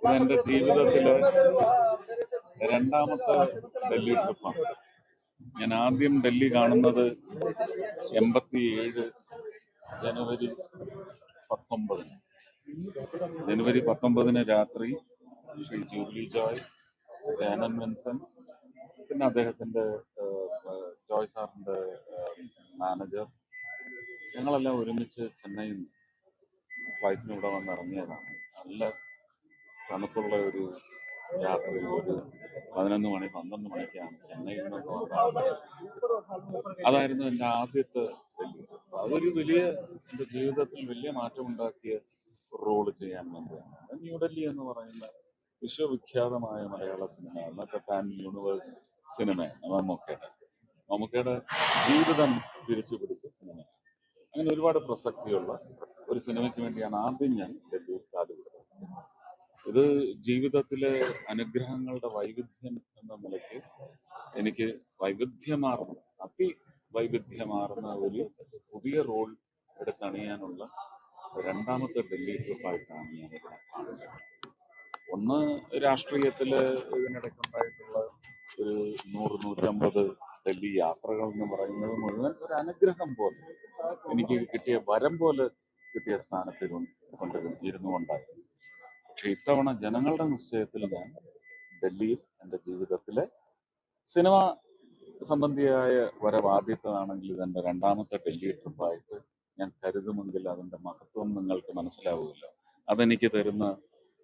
ഇതെന്റെ ജീവിതത്തിലെ രണ്ടാമത്തെ ഡൽഹി ട്രിപ്പാണ്. ഞാൻ ആദ്യം ഡൽഹി കാണുന്നത് എൺപത്തി ഏഴ് ജനുവരി പത്തൊമ്പതിന് ജനുവരി പത്തൊമ്പതിന് രാത്രി ശ്രീ ജൂബിലി ജോയ് ജാനൻ വിൻസൻ പിന്നെ അദ്ദേഹത്തിന്റെ ജോയ് സാറിന്റെ മാനേജർ ഞങ്ങളെല്ലാം ഒരുമിച്ച് ചെന്നൈയിൽ ഫ്ലൈറ്റിന് ഇവിടെ വന്ന് ഇറങ്ങിയതാണ് നല്ല തണുപ്പുള്ള ഒരു രാത്രി ഒരു പതിനൊന്ന് മണി പന്ത്രണ്ട് മണിക്കാണ് ചെന്നൈയിൽ നിന്ന് അതായിരുന്നു എന്റെ ആദ്യത്തെ ഡൽഹി അതൊരു വലിയ എന്റെ ജീവിതത്തിൽ വലിയ മാറ്റം ഉണ്ടാക്കിയ റോൾ ചെയ്യാൻ വേണ്ടിയാണ്. ന്യൂഡൽഹി എന്ന് പറയുന്ന വിശ്വവിഖ്യാതമായ മലയാള സിനിമ അന്നത്തെ പാൻ യൂണിവേഴ്സ് സിനിമയാണ് മമ്മൂക്കയുടെ. മമ്മൂക്കയുടെ ജീവിതം തിരിച്ചു പിടിച്ച സിനിമയാണ്. അങ്ങനെ ഒരുപാട് പ്രസക്തിയുള്ള ഒരു സിനിമയ്ക്ക് വേണ്ടിയാണ് ആദ്യം ഞാൻ കാലുകൊടുത്തത് ഇത് ജീവിതത്തിലെ അനുഗ്രഹങ്ങളുടെ വൈവിധ്യം എന്ന നിലയ്ക്ക് എനിക്ക് വൈവിധ്യമാർന്ന അതി വൈവിധ്യമാർന്ന ഒരു പുതിയ റോൾ എടുത്തണിയാനുള്ള രണ്ടാമത്തെ ഡൽഹി ട്രിപ്പായിട്ടാണ് ഞാൻ ഇതിനെ കാണുന്നത്. ഒന്ന് രാഷ്ട്രീയത്തിൽ ഇതിനിടയ്ക്കുണ്ടായിട്ടുള്ള ഒരു നൂറ് നൂറ്റമ്പത് ഡൽഹി യാത്രകൾ എന്ന് പറയുന്നത് മുഴുവൻ ഒരു അനുഗ്രഹം പോലെ എനിക്ക് കിട്ടിയ വരം പോലെ കിട്ടിയ സ്ഥാനത്തിൽ കൊണ്ട് ഇരുന്നുകൊണ്ടായിരുന്നു. പക്ഷെ ഇത്തവണ ജനങ്ങളുടെ നിശ്ചയത്തിൽ ഞാൻ ഡൽഹിയിൽ എന്റെ ജീവിതത്തിലെ സിനിമ സംബന്ധിയായ വരവ് ആദ്യത്തേതാണെങ്കിൽ ഇതെന്റെ രണ്ടാമത്തെ ഡൽഹി ട്രിപ്പായിട്ട് ഞാൻ കരുതുമെങ്കിൽ അതിന്റെ മഹത്വം നിങ്ങൾക്ക് മനസ്സിലാവുമല്ലോ. അതെനിക്ക് തരുന്ന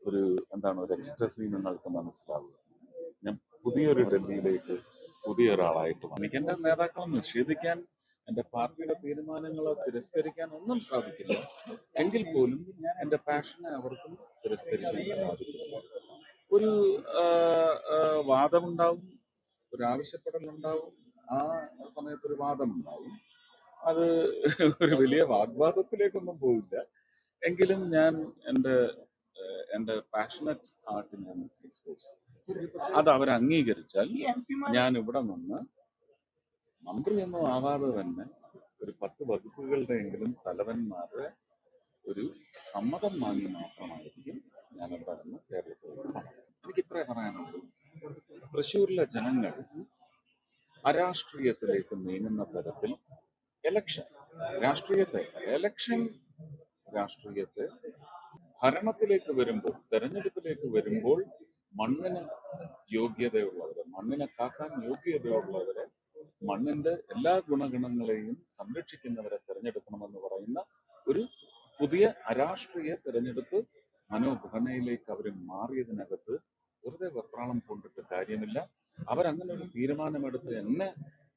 ഒരു എന്താണ് ഒരു എക്സ്ട്രസി നിങ്ങൾക്ക് മനസ്സിലാവുക ഞാൻ പുതിയൊരു ഡൽഹിയിലേക്ക് പുതിയ ഒരാളായിട്ട്. എനിക്ക് എന്റെ നേതാക്കളെ നിഷേധിക്കാൻ എന്റെ പാർട്ടിയുടെ തീരുമാനങ്ങളെ തിരസ്കരിക്കാൻ ഒന്നും സാധിക്കില്ല. എങ്കിൽ പോലും എന്റെ പാഷനെ അവർക്കും തിരസ്കരിക്കാൻ സാധിക്കും ഒരു വാദമുണ്ടാവും ഒരു ആവശ്യപ്പെടലുണ്ടാവും ആ സമയത്ത് ഒരു വാദമുണ്ടാവും. അത് ഒരു വലിയ വാഗ്വാദത്തിലേക്കൊന്നും പോവില്ല. എങ്കിലും ഞാൻ എന്റെ എന്റെ പാഷനറ്റ് ആർട്ട് ഞാൻ എക്സ്പോസ് അത് അവർ അംഗീകരിച്ചാൽ ഞാൻ ഇവിടെ നിന്ന് മന്ത്രിയൊന്നും ആവാതെ തന്നെ ഒരു പത്ത് വകുപ്പുകളുടെ എങ്കിലും തലവന്മാരുടെ ഒരു സമ്മതം വാങ്ങി മാത്രമായിരിക്കും ഞാൻ അവിടെ നിന്ന് എനിക്ക് ഇത്രേ പറയാനുള്ളൂ. തൃശ്ശൂരിലെ ജനങ്ങൾ അരാഷ്ട്രീയത്തിലേക്ക് നീങ്ങുന്ന തരത്തിൽ എലക്ഷൻ രാഷ്ട്രീയത്തെ എലക്ഷൻ രാഷ്ട്രീയത്തെ ഭരണത്തിലേക്ക് വരുമ്പോൾ തെരഞ്ഞെടുപ്പിലേക്ക് വരുമ്പോൾ മണ്ണിന് യോഗ്യതയുള്ളവരെ മണ്ണിനെ കാക്കാൻ യോഗ്യതയുള്ളവരെ മണ്ണിന്റെ എല്ലാ ഗുണഗണങ്ങളെയും സംരക്ഷിക്കുന്നവരെ തിരഞ്ഞെടുക്കണമെന്ന് പറയുന്ന ഒരു പുതിയ അരാഷ്ട്രീയ തെരഞ്ഞെടുപ്പ് മനോഘടനയിലേക്ക് അവർ മാറിയതിനകത്ത് വെറുതെ വെപ്രാളം കൊണ്ടിട്ട് കാര്യമില്ല. അവരങ്ങനെ ഒരു തീരുമാനമെടുത്ത് എന്നെ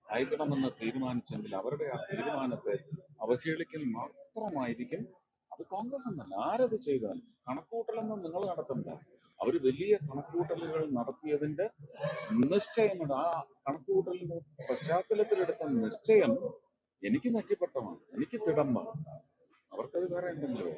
അയക്കണമെന്ന് തീരുമാനിച്ചെങ്കിൽ അവരുടെ ആ തീരുമാനത്തെ അവഹേളിക്കൽ മാത്രമായിരിക്കും. അത് കോൺഗ്രസ് എന്നല്ല. ആരത് ചെയ്താലും കണക്കൂട്ടലൊന്നും നിങ്ങൾ നടത്തണ്ട അവർ വലിയ കണക്കൂട്ടലുകൾ നടത്തിയതിന്റെ നിശ്ചയമുണ്ട് ആ കണക്കൂട്ടലിന്റെ പശ്ചാത്തലത്തിലെടുത്ത നിശ്ചയം എനിക്ക് നെറ്റിപ്പട്ടമാണ്. എനിക്ക് തിടമ്പാണ്. അവർക്കത് വേറെ എന്തെങ്കിലും